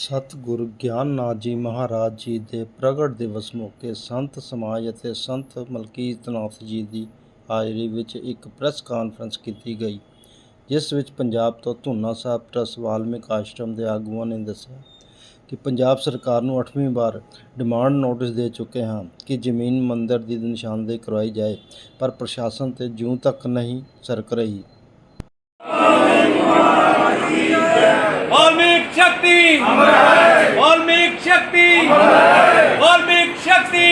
ਸਤਿਗੁਰੂ ਗਿਆਨਨਾਥ ਜੀ ਮਹਾਰਾਜ ਜੀ ਦੇ ਪ੍ਰਗਟ ਦਿਵਸ ਮੌਕੇ ਸੰਤ ਸਮਾਜ ਅਤੇ ਸੰਤ ਮਲਕੀਤ ਨਾਥ ਜੀ ਦੀ ਹਾਜ਼ਰੀ ਵਿੱਚ ਇੱਕ ਪ੍ਰੈਸ ਕਾਨਫਰੰਸ ਕੀਤੀ ਗਈ, ਜਿਸ ਵਿੱਚ ਪੰਜਾਬ ਤੋਂ ਧੁੰਨਾ ਸਾਹਿਬ ਟਰਸ ਵਾਲਮਿਕ ਆਸ਼ਰਮ ਦੇ ਆਗੂਆਂ ਨੇ ਦੱਸਿਆ ਕਿ ਪੰਜਾਬ ਸਰਕਾਰ ਨੂੰ 8ਵੀਂ ਵਾਰ ਡਿਮਾਂਡ ਨੋਟਿਸ ਦੇ ਚੁੱਕੇ ਹਾਂ ਕਿ ਜ਼ਮੀਨ ਮੰਦਰ ਦੀ ਨਿਸ਼ਾਨਦੇਹੀ ਕਰਵਾਈ ਜਾਏ, ਪਰ ਪ੍ਰਸ਼ਾਸਨ ਤੇ ਜਿਉਂ ਤੱਕ ਨਹੀਂ ਸਰਕ ਰਹੀ। शक्ति वाल्मीकि शक्ति वाल्मीकि शक्ति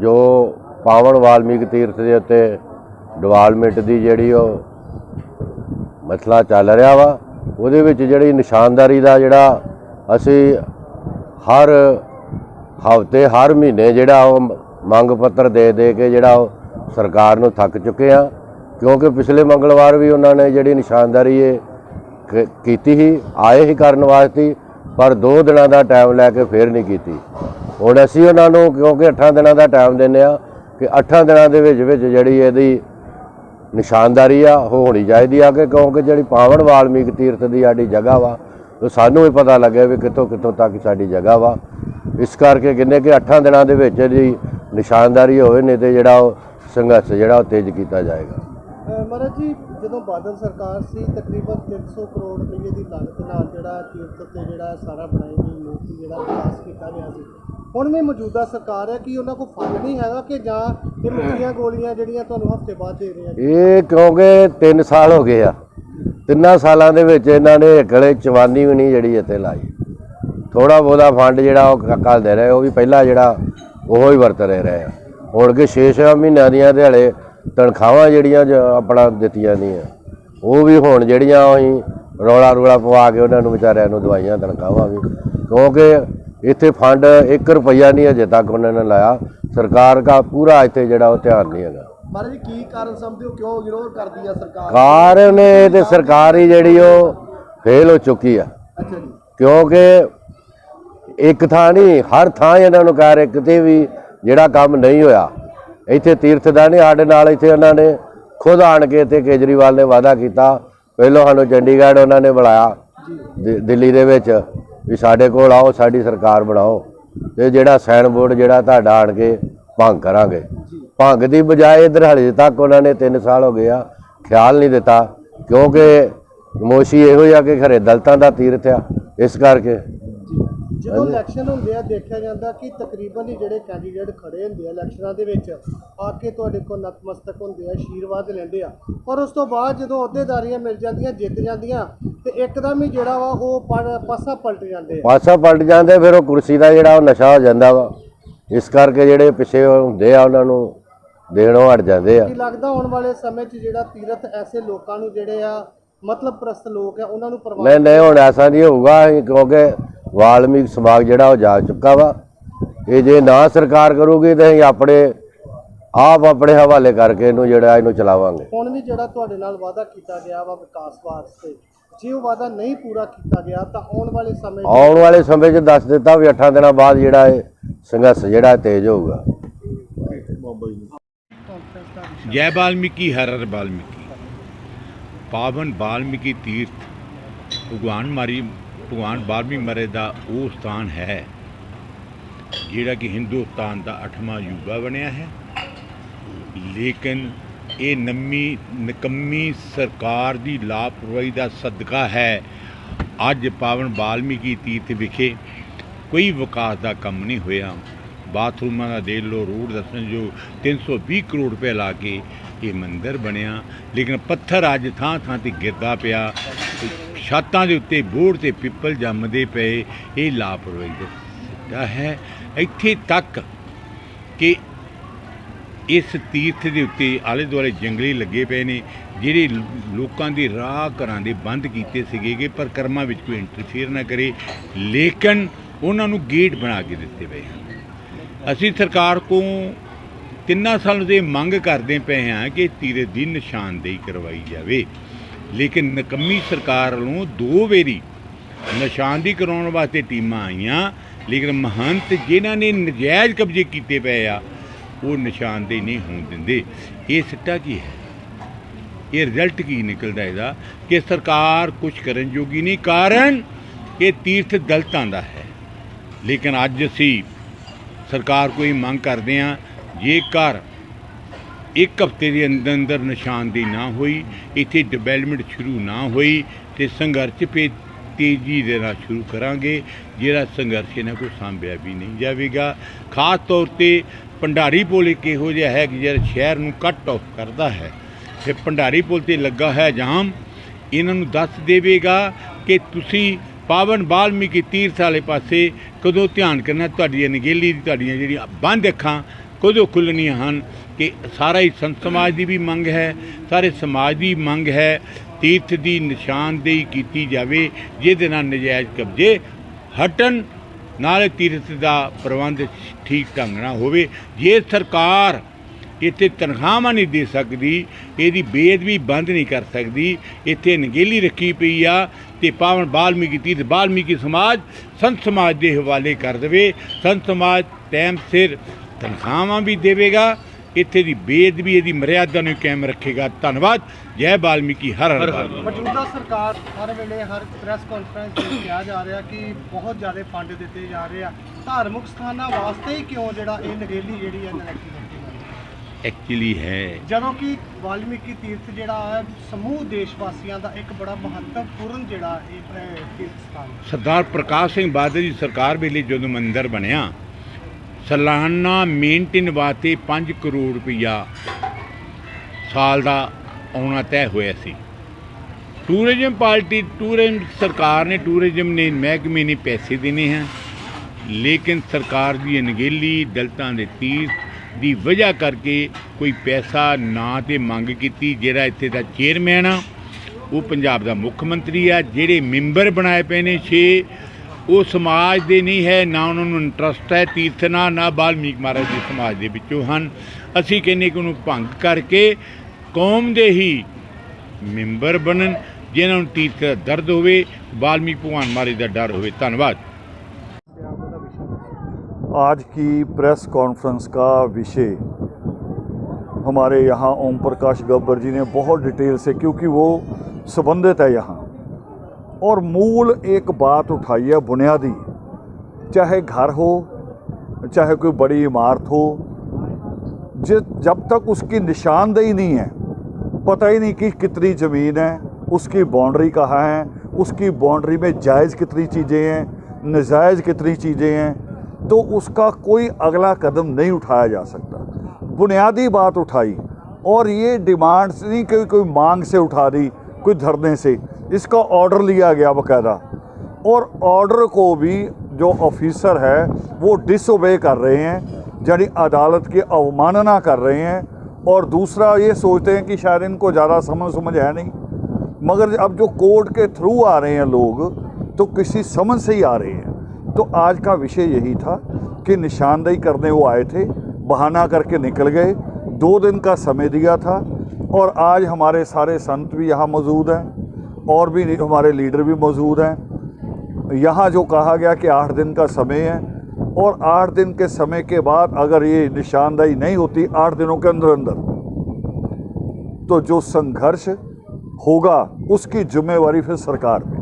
ਜੋ ਪਾਵਨ ਵਾਲਮੀਕ ਤੀਰਥ ਦੇ ਉੱਤੇ ਡਿਵੈਲਪਮੈਂਟ ਦੀ ਜਿਹੜੀ ਉਹ ਮਸਲਾ ਚੱਲ ਰਿਹਾ ਵਾ, ਉਹਦੇ ਵਿੱਚ ਜਿਹੜੀ ਨਿਸ਼ਾਨਦਾਰੀ ਦਾ ਜਿਹੜਾ ਅਸੀਂ ਹਰ ਹਫ਼ਤੇ, ਹਰ ਮਹੀਨੇ ਜਿਹੜਾ ਉਹ ਮੰਗ ਪੱਤਰ ਦੇ ਦੇ ਕੇ ਜਿਹੜਾ ਉਹ ਸਰਕਾਰ ਨੂੰ ਥੱਕ ਚੁੱਕੇ ਆ ਕਿਉਂਕਿ ਪਿਛਲੇ ਮੰਗਲਵਾਰ ਵੀ ਉਹਨਾਂ ਨੇ ਜਿਹੜੀ ਨਿਸ਼ਾਨਦਾਰੀ ਇਹ ਕੀਤੀ ਸੀ, ਆਏ ਹੀ ਕਰਨ ਵਾਸਤੇ ਪਰ 2 ਦਿਨਾਂ ਦਾ ਟਾਈਮ ਲੈ ਕੇ ਫੇਰ ਨਹੀਂ ਕੀਤੀ। ਹੁਣ ਅਸੀਂ ਉਹਨਾਂ ਨੂੰ ਕਿਉਂਕਿ 8 ਦਿਨਾਂ ਦਾ ਟਾਈਮ ਦਿੰਦੇ ਆ ਕਿ 8 ਦਿਨਾਂ ਦੇ ਵਿੱਚ ਵਿੱਚ ਜਿਹੜੀ ਇਹਦੀ ਨਿਸ਼ਾਨਦਾਰੀ ਆ, ਉਹ ਹੋਣੀ ਚਾਹੀਦੀ ਆ ਕਿ ਕਿਉਂਕਿ ਜਿਹੜੀ ਪਾਵਨ ਵਾਲਮੀਕ ਤੀਰਥ ਦੀ ਸਾਡੀ ਜਗ੍ਹਾ ਵਾ ਉਹ ਸਾਨੂੰ ਵੀ ਪਤਾ ਲੱਗਿਆ ਵੀ ਕਿੱਥੋਂ ਕਿੱਥੋਂ ਤੱਕ ਸਾਡੀ ਜਗ੍ਹਾ ਵਾ। ਇਸ ਕਰਕੇ ਕਹਿੰਦੇ ਕਿ 8 ਦਿਨਾਂ ਦੇ ਵਿੱਚ ਇਹਦੀ ਨਿਸ਼ਾਨਦਾਰੀ ਹੋਵੇ, ਨਹੀਂ ਤੇ ਜਿਹੜਾ ਉਹ ਸੰਘਰਸ਼ ਜਿਹੜਾ ਉਹ ਤੇਜ਼ ਕੀਤਾ ਜਾਏਗਾ। ਮਹਾਰਾਜ ਜੀ, ਜਦੋਂ ਬਾਦਲ ਸਰਕਾਰ ਸੀ, ਤਕਰੀਬਨ 300 ਕਰੋੜ ਰੁਪਏ ਦੀ ਲਾਗਤ ਨਾਲ ਜਿਹੜਾ ਤੀਰਥ ਤੇ ਜਿਹੜਾ ਸਾਰਾ ਬਣਾਈ ਗਈ ਮੂਰਤੀ ਜਿਹੜਾ ਵਿਕਾਸ ਕੀਤਾ ਗਿਆ ਸੀ, ਹੁਣ ਵੀ ਮੌਜੂਦਾ ਸਰਕਾਰ ਹੈ, ਕਿ ਉਹਨਾਂ ਕੋਲ ਫੰਡ ਨਹੀਂ ਹੈਗਾ ਕਿ ਜਾਂ ਇਹ ਮਿੱਠੀਆਂ ਗੋਲੀਆਂ ਜਿਹੜੀਆਂ ਤੁਹਾਨੂੰ ਹਫ਼ਤੇ ਬਾਅਦ ਦੇ ਰਹੇ ਆ ਇਹ ਕਿਉਂਕਿ 3 ਸਾਲ ਹੋ ਗਏ ਆ। ਤਿੰਨਾਂ ਸਾਲਾਂ ਦੇ ਵਿੱਚ ਇਹਨਾਂ ਨੇ ਗਲੇ ਚਵਾਨੀ ਵੀ ਨਹੀਂ ਜਿਹੜੀ ਇੱਥੇ ਲਾਈ। ਥੋੜਾ ਬਹੁਤਾ ਫੰਡ ਜਿਹੜਾ ਉਹ ਕ- ਘੱਲਦੇ ਰਹੇ, ਉਹ ਵੀ ਪਹਿਲਾਂ ਜਿਹੜਾ ਉਹੋ ਹੀ ਵਰਤ ਰਹੇ। ਰਹੇ ਆ ਹੁਣ ਕਿ 6-6 ਮਹੀਨਿਆਂ ਦੀਆਂ ਦਿਹਾੜੇ ਤਨਖਾਹਾਂ ਜਿਹੜੀਆਂ ਜ- ਆਪਣਾ ਦਿੱਤੀਆਂ ਨਹੀਂ ਆ ਉਹ ਵੀ ਹੁਣ ਜਿਹੜੀਆਂ ਅਸੀਂ ਰੌਲਾ ਰੌਲਾ ਪਵਾ ਕੇ ਉਹਨਾਂ ਨੂੰ ਵਿਚਾਰਿਆਂ ਨੂੰ ਦਵਾਈਆਂ ਤਨਖਾਹਾਂ ਵੀ। ਕਿਉਂਕਿ ਇੱਥੇ ਫੰਡ 1 ਰੁਪਈਆ ਨਹੀਂ ਅਜੇ ਤੱਕ ਉਹਨਾਂ ਨੇ ਲਾਇਆ। ਸਰਕਾਰ ਦਾ ਪੂਰਾ ਇੱਥੇ ਜਿਹੜਾ ਉਹ ਧਿਆਨ ਨਹੀਂ ਹੈਗਾ। ਮਹਾਰਾਜ ਜੀ ਕੀ ਕਾਰਨ ਸਮਝਦੇ ਹੋ? ਕਿਉਂ ਵਿਰੋਧ ਕਰਦੀ ਆ ਸਰਕਾਰ? ਕਾਰਨ ਨੇ ਤੇ ਸਰਕਾਰੀ ਜਿਹੜੀ ਉਹ ਫੇਲ ਹੋ ਚੁੱਕੀ ਆ। ਅੱਛਾ ਜੀ। ਕਿਉਂਕਿ ਇੱਕ ਥਾਂ ਨਹੀਂ ਹਰ ਥਾਂ ਇਹਨਾਂ ਨੂੰ ਕਹਿ ਰਹੇ ਕਿਤੇ ਵੀ ਜਿਹੜਾ ਕੰਮ ਨਹੀਂ ਹੋਇਆ ਇੱਥੇ ਤੀਰਥ ਦਾ ਨਹੀਂ ਸਾਡੇ ਨਾਲ ਇੱਥੇ ਉਹਨਾਂ ਨੇ ਖੁਦ ਆਣ ਕੇ ਇੱਥੇ ਕੇਜਰੀਵਾਲ ਨੇ ਵਾਅਦਾ ਕੀਤਾ। ਪਹਿਲਾਂ ਸਾਨੂੰ ਚੰਡੀਗੜ੍ਹ ਉਹਨਾਂ ਨੇ ਬੁਲਾਇਆ ਦਿੱਲੀ ਦੇ ਵਿੱਚ ਵੀ ਸਾਡੇ ਕੋਲ ਆਓ, ਸਾਡੀ ਸਰਕਾਰ ਬਣਾਓ ਤੇ ਜਿਹੜਾ ਸਾਈਨ ਬੋਰਡ ਜਿਹੜਾ ਤੁਹਾਡਾ ਆਣ ਕੇ ਭੰਗ ਕਰਾਂਗੇ। ਭੰਗ ਦੀ ਬਜਾਏ ਇਧਰ ਹਲੇ ਤੱਕ ਉਹਨਾਂ ਨੇ 3 ਸਾਲ ਹੋ ਗਏ ਆ, ਖਿਆਲ ਨਹੀਂ ਦਿੱਤਾ ਕਿਉਂਕਿ ਮੋਸ਼ੀ ਇਹੋ ਹੀ ਆ ਕਿ ਖਰੇ ਦਲਤਾਂ ਦਾ ਤੀਰਥ ਆ, ਇਸ ਕਰਕੇ। ਜਦੋਂ ਇਲੈਕਸ਼ਨ ਹੁੰਦੇ ਆ ਦੇਖਿਆ ਜਾਂਦਾ ਕਿ ਤਕਰੀਬਨ ਹੀ ਜਿਹੜੇ ਕੈਂਡੀਡੇਟ ਖੜੇ ਹੁੰਦੇ ਆ ਇਲੈਕਸ਼ਨਾਂ ਦੇ ਵਿੱਚ ਆ ਕੇ ਤੁਹਾਡੇ ਕੋਲ ਨਤਮਸਤਕ ਹੁੰਦੇ ਆ ਆਸ਼ੀਰਵਾਦ ਲੈਂਦੇ ਆ। ਪਰ ਉਸ ਤੋਂ ਬਾਅਦ ਜਦੋਂ ਅਹੁਦੇਦਾਰੀਆਂ ਮਿਲ ਜਾਂਦੀਆਂ ਜਿੱਤ ਜਾਂਦੀਆਂ ਤੇ ਇੱਕਦਮ ਹੀ ਜਿਹੜਾ ਵਾ ਉਹ ਪਾਸਾ ਪਲਟ ਜਾਂਦੇ ਆ। ਪਾਸਾ ਪਲਟ ਜਾਂਦੇ ਫਿਰ ਉਹ ਕੁਰਸੀ ਦਾ ਜਿਹੜਾ ਉਹ ਨਸ਼ਾ ਹੋ ਜਾਂਦਾ ਵਾ। ਇਸ ਕਰਕੇ ਜਿਹੜੇ ਪਿੱਛੇ ਹੁੰਦੇ ਆ ਉਹਨਾਂ ਨੂੰ ਦੇਣੋਂ ਹਟ ਜਾਂਦੇ ਆ। ਕੀ ਲੱਗਦਾ ਆਉਣ ਵਾਲੇ ਸਮੇਂ 'ਚ ਜਿਹੜਾ ਤੀਰਥ ਐਸੇ ਲੋਕਾਂ ਨੂੰ ਜਿਹੜੇ ਆ ਮਤਲਬ ਪ੍ਰਸਤ ਲੋਕ ਆ ਉਹਨਾਂ ਨੂੰ ਪਰਵਾਹ ਨਹੀਂ ਨਹੀਂ ਹੁਣ ਐਸਾ ਨਹੀਂ ਹੋਊਗਾ ਕਿਉਂਕਿ ਵਾਲਮੀਕ ਸਮਾਜ ਜਿਹੜਾ ਉਹ ਜਾ ਚੁੱਕਾ ਵਾ। ਇਹ ਜੇ ਨਾ ਸਰਕਾਰ ਕਰੂਗੀ ਤੇ ਅਸੀਂ ਆਪਣੇ ਆਪ ਆਪਣੇ ਹਵਾਲੇ ਕਰਕੇ ਇਹਨੂੰ ਜਿਹੜਾ ਇਹਨੂੰ ਚਲਾਵਾਂਗੇ। ਹੁਣ ਵੀ ਜਿਹੜਾ ਤੁਹਾਡੇ ਨਾਲ ਵਾਅਦਾ ਕੀਤਾ ਗਿਆ ਵਾ ਵਿਕਾਸ ਵਾਸਤੇ ਜੇ ਉਹ ਵਾਅਦਾ ਨਹੀਂ ਪੂਰਾ ਕੀਤਾ ਗਿਆ ਤਾਂ ਆਉਣ ਵਾਲੇ ਸਮੇਂ 'ਚ ਆਉਣ ਵਾਲੇ ਸਮੇਂ 'ਚ ਦੱਸ ਦਿੱਤਾ ਵੀ 8 ਦਿਨਾਂ ਬਾਅਦ ਜਿਹੜਾ ਇਹ ਸੰਘਰਸ਼ ਜਿਹੜਾ ਤੇਜ਼ ਹੋਊਗਾ। ਜੈ ਵਾਲਮੀਕੀ ਹਰ ਹਰ ਵਾਲਮੀਕੀ ਪਾਵਨ ਵਾਲਮੀਕੀ ਤੀਰਥ। ਭਗਵਾਨ ਮਾਰੀ ਭਗਵਾਨ ਵਾਲਮੀਕ ਮਰੇ ਦਾ ਉਹ ਸਥਾਨ ਹੈ ਜਿਹੜਾ ਕਿ ਹਿੰਦੁਸਤਾਨ ਦਾ 8ਵਾਂ ਯੂਗਾ ਬਣਿਆ ਹੈ। ਲੇਕਿਨ ਇਹ ਨੰਮੀ ਨਿਕੰਮੀ ਸਰਕਾਰ ਦੀ ਲਾਪਰਵਾਹੀ ਦਾ ਸਦਕਾ ਹੈ। ਅੱਜ ਪਾਵਨ ਬਾਲਮੀਕੀ ਤੀਰਥ ਵਿਖੇ ਕੋਈ ਵਿਕਾਸ ਦਾ ਕੰਮ ਨਹੀਂ ਹੋਇਆ। ਬਾਥਰੂਮਾਂ ਦਾ ਦੇ ਲੋ ਰੋਡ ਦੱਸਣ ਜੋ 320 ਕਰੋੜ ਰੁਪਏ ਲਾ ਕੇ ਇਹ ਮੰਦਿਰ ਬਣਿਆ। ਲੇਕਿਨ ਪੱਥਰ ਅੱਜ ਥਾਂ ਥਾਂ ਤੇ ਗਿਰਦਾ ਪਿਆ। ਛਾਤਾਂ ਦੇ ਉੱਤੇ ਬੋੜ ਤੇ ਪਿੱਪਲ ਜੰਮਦੇ ਪਏ। ਇਹ ਲਾਪਰਵਾਹੀ ਦਾ ਹੈ। ਇੱਥੇ ਤੱਕ ਕਿ ਇਸ ਤੀਰਥ ਦੇ ਉੱਤੇ ਆਲੇ ਦੁਆਲੇ ਜੰਗਲੇ ਲੱਗੇ ਪਏ ਨੇ, ਜਿਹੜੇ ਲੋਕਾਂ ਦੀ ਰਾਹ ਘਰਾਂ ਦੇ ਬੰਦ ਕੀਤੇ ਸੀਗੇ ਕਿ ਪਰ ਕਰਮਾਂ ਵਿੱਚ ਕੋਈ ਇੰਟਰਫੇਅਰ ਨਾ ਕਰੇ। ਲੇਕਿਨ ਉਹਨਾਂ ਨੂੰ ਗੇਟ ਬਣਾ ਕੇ ਦਿੱਤੇ ਪਏ ਹਨ। ਅਸੀਂ ਸਰਕਾਰ ਕੋਲ ਤਿੰਨਾਂ ਸਾਲ ਦੇ ਮੰਗ ਕਰਦੇ ਪਏ ਹਾਂ ਕਿ ਤੀਰਥ ਦੀ ਨਿਸ਼ਾਨਦੇਹੀ ਕਰਵਾਈ ਜਾਵੇ। ਲੇਕਿਨ ਨਕੰਮੀ ਸਰਕਾਰ ਵੱਲੋਂ ਦੋ ਵੇਰੀ ਨਿਸ਼ਾਨਦੇਹੀ ਕਰਾਉਣ ਵਾਸਤੇ ਟੀਮਾਂ ਆਈਆਂ, ਲੇਕਿਨ ਮਹੰਤ ਜਿਨ੍ਹਾਂ ਨੇ ਨਜਾਇਜ਼ ਕਬਜ਼ੇ ਕੀਤੇ ਪਏ ਆ, ਉਹ ਨਿਸ਼ਾਨਦੇਹੀ ਨਹੀਂ ਹੋਣ ਦਿੰਦੇ। ਇਹ ਸਿੱਟਾ ਕੀ ਹੈ? ਇਹ ਰਿਜ਼ਲਟ ਕੀ ਨਿਕਲਦਾ ਇਹਦਾ? ਕਿ ਸਰਕਾਰ ਕੁਝ ਕਰਨ ਜੋਗੀ ਨਹੀਂ, ਕਾਰਨ ਇਹ ਤੀਰਥ ਦਲਤਾਂ ਦਾ ਹੈ। ਲੇਕਿਨ ਅੱਜ ਅਸੀਂ ਸਰਕਾਰ ਕੋਈ ਮੰਗ ਕਰਦੇ ਹਾਂ, ਜੇਕਰ ਇੱਕ ਹਫ਼ਤੇ ਦੇ ਅੰਦਰ ਅੰਦਰ ਨਿਸ਼ਾਨਦੀ ਨਾ ਹੋਈ, ਇੱਥੇ ਡਿਵੈਲਪਮੈਂਟ ਸ਼ੁਰੂ ਨਾ ਹੋਈ ਤੇ ਸੰਘਰਸ਼ ਪੇ ਤੇਜ਼ੀ ਦੇ ਨਾਲ ਸ਼ੁਰੂ ਕਰਾਂਗੇ, ਜਿਹੜਾ ਸੰਘਰਸ਼ ਇਹਨਾਂ ਕੋਲ ਸਾਂਭਿਆ ਵੀ ਨਹੀਂ ਜਾਵੇਗਾ। ਖਾਸ ਤੌਰ ਤੇ ਭੰਡਾਰੀ ਪੁਲ ਇੱਕ ਇਹੋ ਜਿਹਾ ਹੈ ਕਿ ਜਿਹੜਾ ਸ਼ਹਿਰ ਨੂੰ ਕੱਟ ਆਫ ਕਰਦਾ ਹੈ। ਤੇ ਭੰਡਾਰੀ ਪੁਲ ਤੇ ਲੱਗਾ ਹੈ ਜਾਮ ਇਹਨਾਂ ਨੂੰ ਦੱਸ ਦੇਵੇਗਾ ਕਿ ਤੁਸੀਂ ਪਾਵਨ ਬਾਲਮੀਕੀ ਤੀਰਥ ਵਾਲੇ ਪਾਸੇ ਕਦੋਂ ਧਿਆਨ ਕਰਨਾ ਤੁਹਾਡੀ ਅਣਗਹਿਲੀ ਦੀ ਤੁਹਾਡੀਆਂ ਜਿਹੜੀਆਂ ਬੰਦ ਅੱਖਾਂ ਕਦੋਂ ਖੁੱਲਣੀਆਂ ਹਨ ਕਿ ਸਾਰਾ ਹੀ ਸੰਤ ਸਮਾਜ ਦੀ ਵੀ ਮੰਗ ਹੈ, ਸਾਰੇ ਸਮਾਜ ਦੀ ਮੰਗ ਹੈ, ਤੀਰਥ ਦੀ ਨਿਸ਼ਾਨਦੇਹੀ ਕੀਤੀ ਜਾਵੇ, ਜਿਹਦੇ ਨਾਲ ਨਜਾਇਜ਼ ਕਬਜ਼ੇ ਹਟਣ, ਨਾਲੇ ਤੀਰਥ ਦਾ ਪ੍ਰਬੰਧ ਠੀਕ ਢੰਗ ਨਾਲ ਹੋਵੇ। ਜੇ ਸਰਕਾਰ ਇੱਥੇ ਤਨਖਾਹਾਂ ਨਹੀਂ ਦੇ ਸਕਦੀ, ਇਹਦੀ ਬੇਅਦਬੀ ਬੰਦ ਨਹੀਂ ਕਰ ਸਕਦੀ, ਇੱਥੇ ਨਗੇਲੀ ਰੱਖੀ ਪਈ ਆ ਤੇ ਪਾਵਨ ਬਾਲਮੀਕੀ ਤੀਰਥ, ਬਾਲਮੀਕੀ ਸਮਾਜ ਸੰਤ ਸਮਾਜ ਦੇ ਹਵਾਲੇ ਕਰ ਦੇਵੇ। ਸੰਤ ਸਮਾਜ ਟਾਈਮ ਸਿਰ ਤਨਖਾਹਾਂ ਵੀ ਦੇਵੇਗਾ ਇੱਥੇ ਦੀ ਬੇਅਦਬੀ ਇਹਦੀ ਮਰਿਆਦਾ ਨੂੰ ਕਾਇਮ ਰੱਖੇਗਾ। ਧੰਨਵਾਦ। ਜੈ ਬਾਲਮੀਕੀ। ਹਰ ਹਰ ਮੌਜੂਦਾ ਸਰਕਾਰ ਹਰ ਵੇਲੇ ਹਰ ਪ੍ਰੈਸ ਕਾਨਫਰੰਸ ਵਿੱਚ ਕਿਹਾ ਜਾ ਰਿਹਾ ਕਿ ਬਹੁਤ ਜ਼ਿਆਦਾ ਫੰਡ ਦਿੱਤੇ ਜਾ ਰਹੇ ਆ। ਧਾਰਮਿਕ ਸਥਾਨਾਂ ਵਾਸਤੇ ਹੀ ਕਿਉਂ ਜਿਹੜਾ ਇਹ ਨਗੇਲੀ ਜਿਹੜੀ ਹੈ ਨਰਕੀ ਐਕਚੁਅਲੀ ਹੈ? ਜਦੋਂ ਕਿ ਵਾਲਮੀਕੀ ਤੀਰਥ ਜਿਹੜਾ ਹੈ ਸਮੂਹ ਦੇਸ਼ ਵਾਸੀਆਂ ਦਾ ਇੱਕ ਬੜਾ ਮਹੱਤਵਪੂਰਨ ਜਿਹੜਾ ਇਹ ਤੀਰਥ ਸਥਾਨ ਸਰਦਾਰ ਪ੍ਰਕਾਸ਼ ਸਿੰਘ ਬਾਦਲ ਦੀ ਸਰਕਾਰ ਵੇਲੇ ਜਦੋਂ ਮੰਦਿਰ ਬਣਿਆ ਸਾਲਾਨਾ ਮੇਨਟੇਨ ਵਾਸਤੇ 5 ਕਰੋੜ ਰੁਪਈਆ ਸਾਲ ਦਾ ਆਉਣਾ ਤੈਅ ਹੋਇਆ ਸੀ। ਟੂਰਿਜ਼ਮ ਪਾਰਟੀ, ਟੂਰਿਜ਼ਮ ਸਰਕਾਰ ਨੇ, ਟੂਰਿਜ਼ਮ ਨੇ ਮਹਿਕਮੇ ਨੇ ਪੈਸੇ ਦੇਣੇ ਹਨ ਲੇਕਿਨ ਸਰਕਾਰ ਦੀ ਅਣਗਹਿਲੀ, ਦਲਤਾਂ ਦੇ ਤੀਰਥ ਦੀ ਵਜ੍ਹਾ ਕਰਕੇ ਕੋਈ ਪੈਸਾ ਨਾ ਤੇ ਮੰਗ ਕੀਤੀ, ਜਿਹੜਾ ਇੱਥੇ ਦਾ ਚੇਅਰਮੈਨ ਆ, ਉਹ ਪੰਜਾਬ ਦਾ ਮੁੱਖ ਮੰਤਰੀ ਆ, ਜਿਹੜੇ ਮੈਂਬਰ ਬਣਾਏ ਪਏ ਨੇ 6 ਉਹ ਸਮਾਜ ਦੇ ਨਹੀਂ ਹੈ ਨਾ ਉਹਨਾਂ ਨੂੰ ਇੰਟਰਸਟ ਹੈ ਤੀਰਥ ਨਾਲ ਨਾ ਬਾਲਮੀਕ ਮਹਾਰਾਜ ਦੇ ਸਮਾਜ ਦੇ ਵਿੱਚੋਂ ਹਨ ਅਸੀਂ ਕਹਿੰਦੇ ਕਿ ਉਹਨੂੰ ਭੰਗ ਕਰਕੇ ਕੌਮ ਦੇ ਹੀ ਮੈਂਬਰ ਬਣਨ ਜਿਨ੍ਹਾਂ ਨੂੰ ਤੀਰਥ ਦਾ ਦਰਦ ਹੋਵੇ ਬਾਲਮੀਕ ਭਗਵਾਨ ਮਹਾਰਾਜ ਦਾ ਡਰ ਹੋਵੇ ਧੰਨਵਾਦ आज की प्रेस कॉन्फ्रेंस का विषय हमारे यहाँ ओम प्रकाश गब्बर जी ने बहुत डिटेल से क्योंकि वो संबंधित है यहाँ और मूल एक बात उठाई है बुनियादी। चाहे घर हो, चाहे कोई बड़ी इमारत हो जि जब तक उसकी निशानदेही नहीं है, पता ही नहीं कि कितनी ज़मीन है, उसकी बाउंड्री कहाँ है, उसकी बाउंड्री में जायज़ कितनी चीज़ें हैं, नजायज़ कितनी चीज़ें हैं तो उसका कोई अगला कदम नहीं उठाया जा सकता। बुनियादी बात उठाई, और ये डिमांड्स नहीं कि कोई मांग से उठा दी, कोई धरने से। इसका ऑर्डर लिया गया बकायदा। और ऑर्डर को भी जो ऑफिसर है, वो डिसोबे कर रहे हैं, यानी अदालत की अवमानना कर रहे हैं। और दूसरा ये सोचते हैं कि शायद इनको ज़्यादा समझ समझ है नहीं। मगर अब जो कोर्ट के थ्रू आ रहे हैं लोग तो किसी समझ से ही आ रहे हैं। तो आज का विषय यही था कि निशानदेही करने वो आए थे, बहाना करके निकल गए, दो दिन का समय दिया था। और आज हमारे सारे संत भी यहाँ मौजूद हैं। और भी हमारे लीडर भी मौजूद हैं। यहाँ जो कहा गया कि आठ दिन का समय है और आठ दिन के समय के बाद अगर ये निशानदाही नहीं होती आठ दिनों के अंदर अंदर तो जो संघर्ष होगा, उसकी जिम्मेवारी फिर सरकार पे।